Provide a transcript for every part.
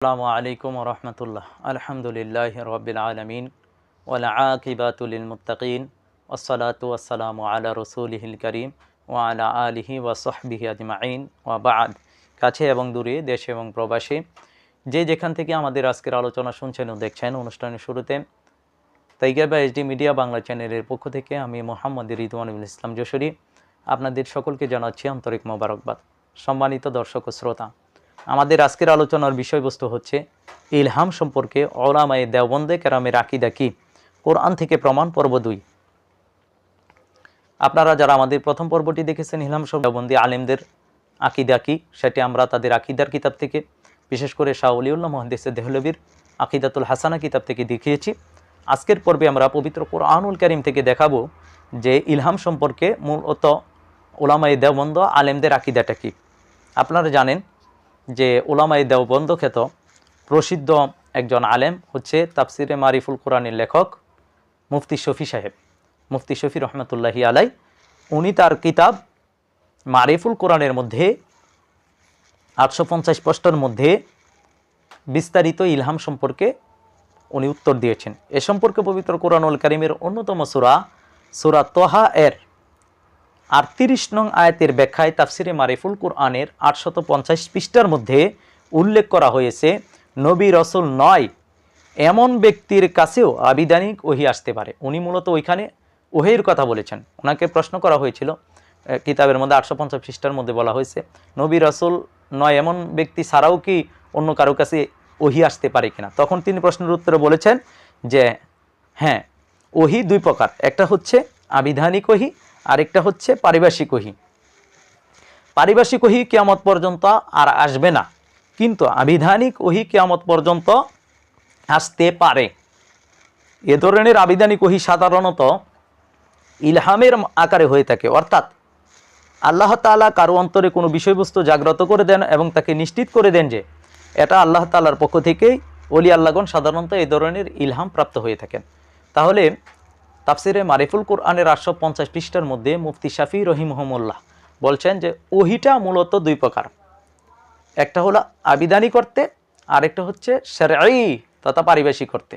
আসসালামু আলাইকুম রহমতুল্লাহ। আলহামদুলিল্লাহ রবিল আলমিন ওলা আকিবাতুল মুতাকিন ওসলাত ওসালামু আলা রসুলহিল করিম ও আলা আলিহি ওয়াসহবিহি আজমাইন ওয়া বাদ। কাছে এবং দূরে, দেশে এবং প্রবাসী যে যেখান থেকে আমাদের আজকের আলোচনা শুনছেন ও দেখছেন অনুষ্ঠানের শুরুতে তাইগা বা এইচডি মিডিয়া বাংলা চ্যানেলের পক্ষ থেকে আমি মোহাম্মদ রিদওয়ানুল ইসলাম যশোরী। আপনাদের সকলকে জানাচ্ছি আন্তরিক মোবারকবাদ। সম্মানিত দর্শক ও শ্রোতা আমাদের আজকের আলোচনার বিষয়বস্তু হচ্ছে ইলহাম সম্পর্কে ওলামায়ে দেওবন্দে কেরামের আকিদা কি? কোরআন থেকে প্রমাণ পর্ব দুই। আপনারা যারা আমাদের প্রথম পর্বটি দেখেছেন, ইলহাম দেওবন্দি আলেমদের আকিদা কি? সেটি আমরা তাদের আকিদার কিতাব থেকে, বিশেষ করে শাহ অলিউল্লাহ মহাদিসে দেহলবির আকিদাতুল হাসানা কিতাব থেকে দেখিয়েছি। আজকের পর্বে আমরা পবিত্র কোরআনুল করিম থেকে দেখাবো যে ইলহাম সম্পর্কে মূলত ওলামাই দেওবন্দ আলেমদের আকিদাটা কি। আপনারা জানেন যে ওলামাই দেওবন্দ খ্যাত প্রসিদ্ধ একজন আলেম হচ্ছে তাফসিরে মারিফুল কোরআনের লেখক মুফতি শফি সাহেব। মুফতি শফি রহমতুল্লাহি আলাই, উনি তার কিতাব মারিফুল কোরআনের মধ্যে আটশো পঞ্চাশ পৃষ্ঠার মধ্যে বিস্তারিত ইলহাম সম্পর্কে উনি উত্তর দিয়েছেন। এ সম্পর্কে পবিত্র কোরআনুল করিমের অন্যতম সুরা সুরা তোহা এর আটত্রিশ নং আয়াতের ব্যাখ্যায় তাফসিরে মারিফুল কোরআনের আটশত পঞ্চাশ পৃষ্ঠার মধ্যে উল্লেখ করা হয়েছে, নবী রসুল নয়, এমন ব্যক্তির কাছেও আবিধানিক ওহি আসতে পারে। উনি মূলত ওইখানে ওহের কথা বলেছেন। ওনাকে প্রশ্ন করা হয়েছিল কিতাবের মধ্যে আটশো পঞ্চাশ পৃষ্ঠার মধ্যে বলা হয়েছে, নবী রসুল নয়, এমন ব্যক্তি ছাড়াও কি অন্য কারও কাছে ওহি আসতে পারে কিনা? তখন তিনি প্রশ্নের উত্তরে বলেছেন যে হ্যাঁ ওহি দুই প্রকার। একটা হচ্ছে আবিধানিক ওহি আরেকটা হচ্ছে পারিভাষিক ওহি। পারিভাষিক ওহি কেয়ামত পর্যন্ত আর আসবে না। কিন্তু আবিধানিক ওহি কেয়ামত পর্যন্ত আসতে পারে। এ ধরনের আবিধানিক ওহি সাধারণত ইলহামের আকারে হয়ে থাকে। অর্থাৎ আল্লাহ তালা কারও অন্তরে কোনো বিষয়বস্তু জাগ্রত করে দেন এবং তাকে নিশ্চিত করে দেন যে এটা আল্লাহ তালার পক্ষ থেকেই অলি আল্লাহগণ সাধারণত এই ধরনের ইলহাম প্রাপ্ত হয়ে থাকেন। তাহলে তাফসিরে মারিফুল কোরআনের আটশো পঞ্চাশ পৃষ্ঠার মধ্যে মুফতি শাফি রহিমহমুল্লাহ বলছেন যে ওহিটা মূলত দুই প্রকার। একটা হলো আবিদানি করতে, আরেকটা হচ্ছে সারাই তথা পারিবেশিক করতে।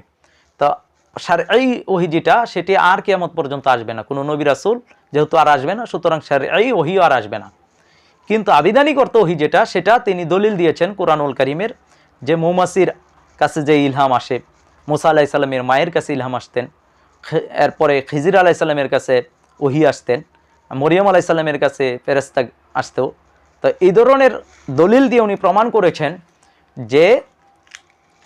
তো সারাই ওহি যেটা, সেটি আর কেয়ামত পর্যন্ত আসবে না। কোনো নবী রাসুল যেহেতু আর আসবে না, সুতরাং সারাই ওহিও আর আসবে না। কিন্তু আবিদানি করতে ওহি যেটা, সেটা তিনি দলিল দিয়েছেন কোরআনুল করিমের যে মৌমাসির কাছে যে ইলহাম আসে, মুসা আলাহ ইসলামের মায়ের কাছে ইলহাম আসতেন। এরপরে খিজির আলাহ ইসলামের কাছে ওহি আসতেন মরিয়ম আলাহ ইসলামের কাছে ফেরেস্তা আসতেও। তো এই ধরনের দলিল দিয়ে উনি প্রমাণ করেছেন যে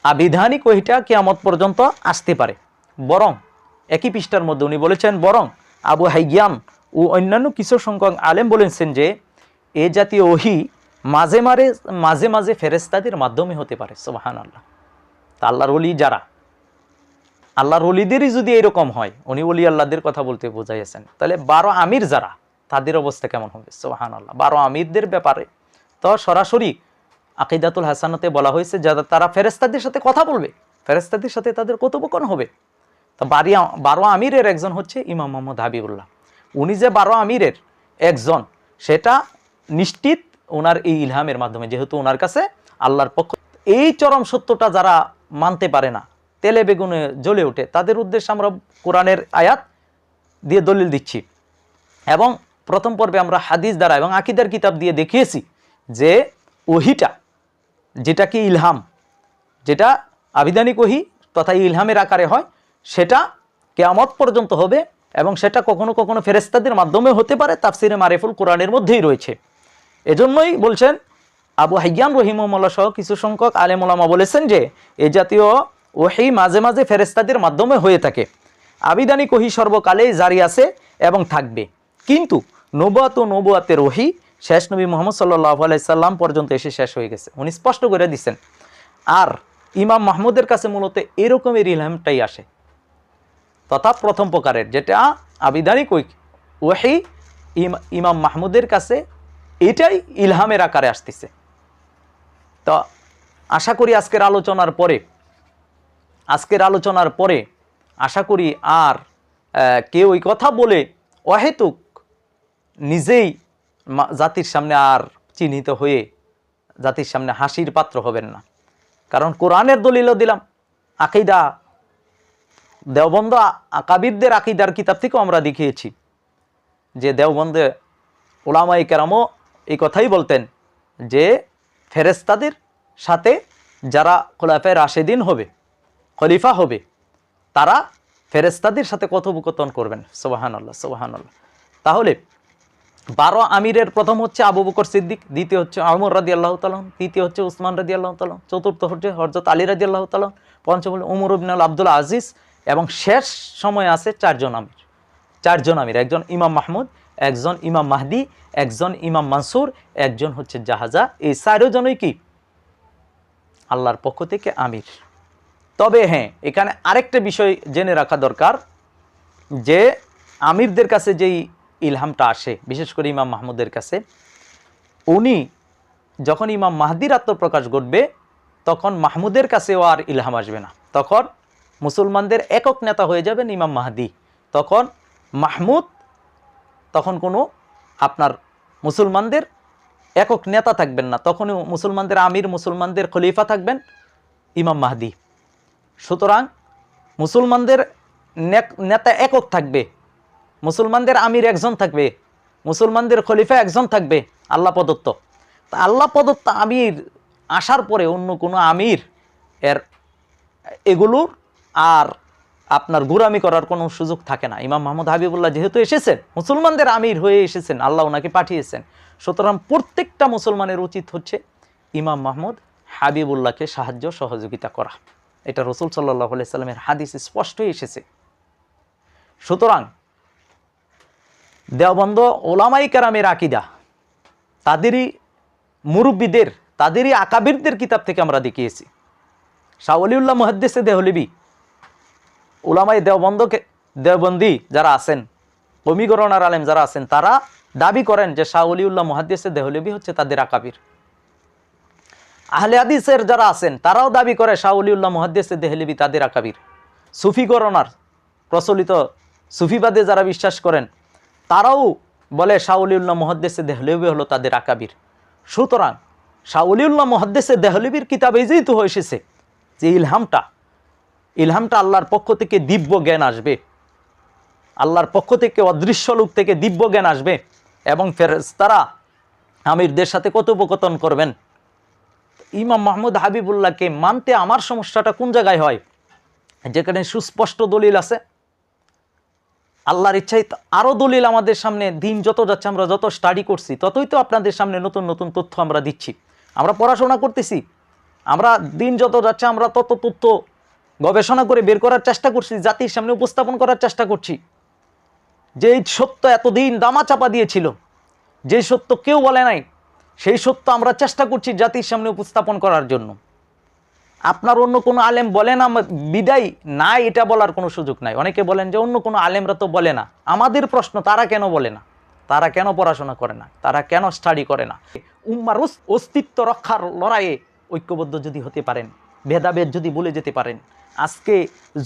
আবিধানিক ওহিটা কেয়ামত পর্যন্ত আসতে পারে। বরং, একই পৃষ্ঠার মধ্যে উনি বলেছেন, বরং আবু হাইগিয়াম ও অন্যান্য কিছু সংখ্যক আলেম বলেছেন যে এ জাতীয় ওহি মাঝে মাঝে মাঝে মাঝে ফেরেস্তাদের মাধ্যমে হতে পারে সোহান আল্লাহ তা আল্লাহর অলি যারা আল্লাহর অলিদেরই যদি এরকম হয়, উনি অলি আল্লাহদের কথা বলতে বোঝাইছেন তাহলে বারো আমির যারা, তাদের অবস্থা কেমন হবে? সোহান আল্লাহ বারো আমিরদের ব্যাপারে তো সরাসরি আকিদাতুল হাসানতে বলা হয়েছে, যারা তারা ফেরেস্তাদের সাথে কথা বলবে। ফেরেস্তাদের সাথে তাদের কথোপকথন হবে। তো বারি বারো আমিরের একজন হচ্ছে ইমাম মোহাম্মদ হাবিবুল্লাহ। উনি যে বারো আমিরের একজন, সেটা নিশ্চিত ওনার এই ইলহামের মাধ্যমে, যেহেতু ওনার কাছে আল্লাহর পক্ষ এই চরম সত্যটা যারা মানতে পারে না তেলে বেগুনে জ্বলে ওঠে। তাদের উদ্দেশ্যে আমরা কোরআনের আয়াত দিয়ে দলিল দিচ্ছি। এবং প্রথম পর্বে আমরা হাদিস দ্বারা এবং আকিদার কিতাব দিয়ে দেখিয়েছি যে ওহিটা, যেটা কি ইলহাম, যেটা আবিধানিক ওহি তথা ইলহামের আকারে হয়, সেটা কেয়ামত পর্যন্ত হবে এবং সেটা কখনো কখনো ফেরেস্তাদের মাধ্যমে হতে পারে, তাফসিরে মারেফুল কোরআনের মধ্যেই রয়েছে। এজন্যই বলছেন আবু হাইয়ান রহিমুল্লাহ সহ কিছু সংখ্যক আলেমুলামা বলেছেন যে, এ জাতীয় ওহি মাঝে মাঝে ফেরেস্তাদের মাধ্যমে হয়ে থাকে। আবিধানিক ওহি সর্বকালেই জারি আছে এবং থাকবে। কিন্তু নবাত ও নবুয়াতের ওহি শেষ নবী মোহাম্মদ সাল্লাহ আলাইসাল্লাম পর্যন্ত এসে শেষ হয়ে গেছে। উনি স্পষ্ট করে দিচ্ছেন আর ইমাম মাহমুদের কাছে মূলত এরকমের ইলহামটাই আসে। তথা প্রথম প্রকারের যেটা আবিধানিক ওই ওহি ইম- ইমাম মাহমুদের কাছে এটাই ইলহামের আকারে আসতেছে। তো আশা করি আজকের আলোচনার পরে আজকের আলোচনার পরে আশা করি আর কেউ ওই কথা বলে অহেতুক নিজেই জাতির সামনে আর চিহ্নিত হয়ে জাতির সামনে হাসির পাত্র হবেন না। কারণ কোরআনের দলিলও দিলাম, আকিদা, দেওবন্দ আকাবিরদের আকিদার কিতাব থেকেও আমরা দেখিয়েছি যে দেওবন্দে ওলামাই কেরামও এই কথাই বলতেন যে ফেরেস্তাদের সাথে যারা খোলাফে রাশেদিন হবে খলিফা হবে, তারা ফেরেস্তাদের সাথে কথোপকথন করবেন। সোবাহান আল্লাহ সোবাহান আল্লাহ তাহলে বারো আমিরের প্রথম হচ্ছে আবু বকর সিদ্দিক, দ্বিতীয় হচ্ছে আমর রাদি আল্লাহ তালন তৃতীয় হচ্ছে উসমান রাদি আল্লাহ তালন চতুর্থ হচ্ছে হরজত আলী রাদি আল্লাহ তালন পঞ্চম হল উমর ইবনুল আব্দুল আজিজ এবং শেষ সময় আছে চারজন আমির। চারজন আমির, একজন ইমাম মাহমুদ, একজন ইমাম মাহদি, একজন ইমাম মানসুর, একজন হচ্ছে জাহাজা। এই চারজনই কি? আল্লাহর পক্ষ থেকে আমির। তবে হ্যাঁ এখানে আরেকটা বিষয় জেনে রাখা দরকার যে আমিরদের কাছে যেই ইলহামটা আসে, বিশেষ করে ইমাম মাহমুদের কাছে, উনি যখন ইমাম মাহদির আত্মপ্রকাশ ঘটবে, তখন মাহমুদের কাছেও আর ইলহাম আসবে না। তখন মুসলমানদের একক নেতা হয়ে যাবেন ইমাম মাহাদি। তখন মাহমুদ, তখন কোনো আপনার মুসলমানদের একক নেতা থাকবেন না। তখন মুসলমানদের আমির, মুসলমানদের খলিফা থাকবেন ইমাম মাহদি। সুতরাং মুসলমানদের নেতা একক থাকবে। মুসলমানদের আমির একজন থাকবে। মুসলমানদের খলিফা একজন থাকবে। আল্লাহ প্রদত্ত। তা আল্লাহ প্রদত্ত আমির আসার পরে অন্য কোনো আমির এর এগুলোর আর আপনার গুরামি করার কোনো সুযোগ থাকে না। ইমাম মাহমুদ হাবিবুল্লাহ যেহেতু এসেছেন, মুসলমানদের আমির হয়ে এসেছেন, আল্লাহ ওনাকে পাঠিয়েছেন। সুতরাং প্রত্যেকটা মুসলমানের উচিত হচ্ছে ইমাম মাহমুদ হাবিবুল্লাহকে সাহায্য সহযোগিতা করা। এটা রসুল সাল্লাহ সাল্লামের হাদিস স্পষ্টই এসেছে। সুতরাং দেওবন্দ ওলামাই কেরামের আকিদা, তাদেরই মুরব্বীদের, তাদেরই আকাবিরদের কিতাব থেকে আমরা দেখিয়েছি। শাহলিউল্লাহ মহাদ্দেসে দেহলিবি ওলামাই দেওবন্দকে, দেওবন্দি যারা আছেন কমিগরণার আলেম যারা আছেন, তারা দাবি করেন যে শাহ অলিউল্লাহ মহাদ্দেসে দেহলিবি হচ্ছে তাদের আকাবির। আহলে হাদিসের যারা আছেন, তারাও দাবি করে শাহ অলিউল্লাহ মহাদ্দেসে দেহলিবি তাদের আকাবির। সুফি গরনার প্রচলিত সুফিবাদে যারা বিশ্বাস করেন, তারাও বলে শাহলিউল্লাহ মহাদ্দেসে দেহলিবি হলো তাদের আকাবির। সুতরাং শাহ অলিউল্লাহ মহাদ্দেসে দেহলিবির কিতাবে যেহেতু এসেছে, যে ইলহামটা ইলহামটা আল্লাহর পক্ষ থেকে দিব্য জ্ঞান আসবে। আল্লাহর পক্ষ থেকে অদৃশ্য লোক থেকে দিব্য জ্ঞান আসবে এবং ফেরেস্তারা আমিরদের সাথে কথোপকথন করবেন। ইমাম মাহমুদ হাবিবুল্লাহকে মানতে আমার সমস্যাটা কোন জায়গায় হয়? যেখানে সুস্পষ্ট দলিল আছে। আল্লাহর ইচ্ছাই আরও দলিল আমাদের সামনে, দিন যত যাচ্ছে আমরা যত স্টাডি করছি, ততই তো আপনাদের সামনে নতুন নতুন তথ্য আমরা দিচ্ছি। আমরা পড়াশোনা করতেছি, আমরা দিন যত যাচ্ছে আমরা তত তথ্য গবেষণা করে বের করার চেষ্টা করছি, জাতির সামনে উপস্থাপন করার চেষ্টা করছি। যে সত্য এতদিন দামা চাপা দিয়েছিল যে সত্য কেউ বলে নাই সেই সত্য আমরা চেষ্টা করছি জাতির সামনে উপস্থাপন করার জন্য। আপনার অন্য কোনো আলেম বলে না, বিদায় নাই, এটা বলার কোনো সুযোগ নাই। অনেকে বলেন যে, অন্য কোনো আলেমরা তো বলে না। আমাদের প্রশ্ন, তারা কেন বলে না? তারা কেন পড়াশোনা করে না? তারা কেন স্টাডি করে না? উম্মার অস্তিত্ব রক্ষার লড়াইয়ে ঐক্যবদ্ধ যদি হতে পারেন, ভেদাভেদ যদি বলে যেতে পারেন আজকে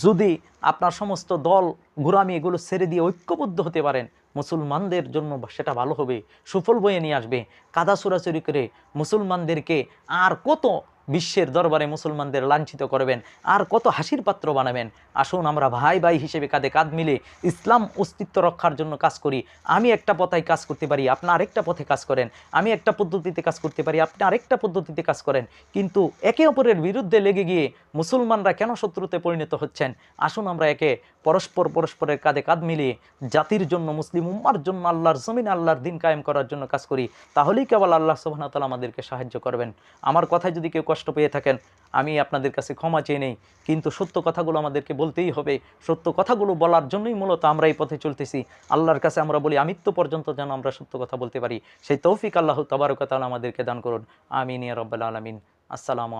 যদি আপনার সমস্ত দল ঘুরামি এগুলো ছেড়ে দিয়ে ঐক্যবদ্ধ হতে পারেন, মুসলমানদের জন্য সেটা ভালো হবে, সুফল বয়ে নিয়ে আসবে। কাদা চুরাচুরি করে মুসলমানদেরকে আর কত বিশ্বের দরবারে মুসলমানদের লাঞ্ছিত করবেন। আর কত হাসির পাত্র বানাবেন। আসুন আমরা ভাই ভাই হিসেবে কাঁধে কাঁধ মিলে ইসলাম অস্তিত্ব রক্ষার জন্য কাজ করি। আমি একটা পথায় কাজ করতে পারি, আপনি আরেকটা পথে কাজ করেন। আমি একটা পদ্ধতিতে কাজ করতে পারি, আপনি আরেকটা পদ্ধতিতে কাজ করেন। কিন্তু একে অপরের বিরুদ্ধে লেগে গিয়ে মুসলমানরা কেন শত্রুতে পরিণত হচ্ছেন? আসুন আমরা একে পরস্পর পরস্পরের কাঁধে কাঁধ মিলিয়ে জাতির জন্য মুসলিম উম্মার জন্য আল্লাহর জমিন, আল্লাহর দিন কায়েম করার জন্য কাজ করি, তাহলেই কেবল আল্লাহ সুবাহতাল আমাদেরকে সাহায্য করবেন। আমার কথায় যদি কেউ কষ্ট পেয়ে থাকেন, আমি আপনাদের কাছে ক্ষমা চেয়ে নেই, কিন্তু সত্য কথাগুলো আমাদেরকে বলতেই হবে। সত্য কথাগুলো বলার জন্যই মূলত আমরা এই পথে চলতেছি। আল্লাহর কাছে আমরা বলি আমৃত্যু পর্যন্ত যেন আমরা সত্য কথা বলতে পারি। সেই তৌফিক আল্লাহ তবারকতাল আমাদেরকে দান করুন। আমিন রব্বাল আলমিন। আসসালামু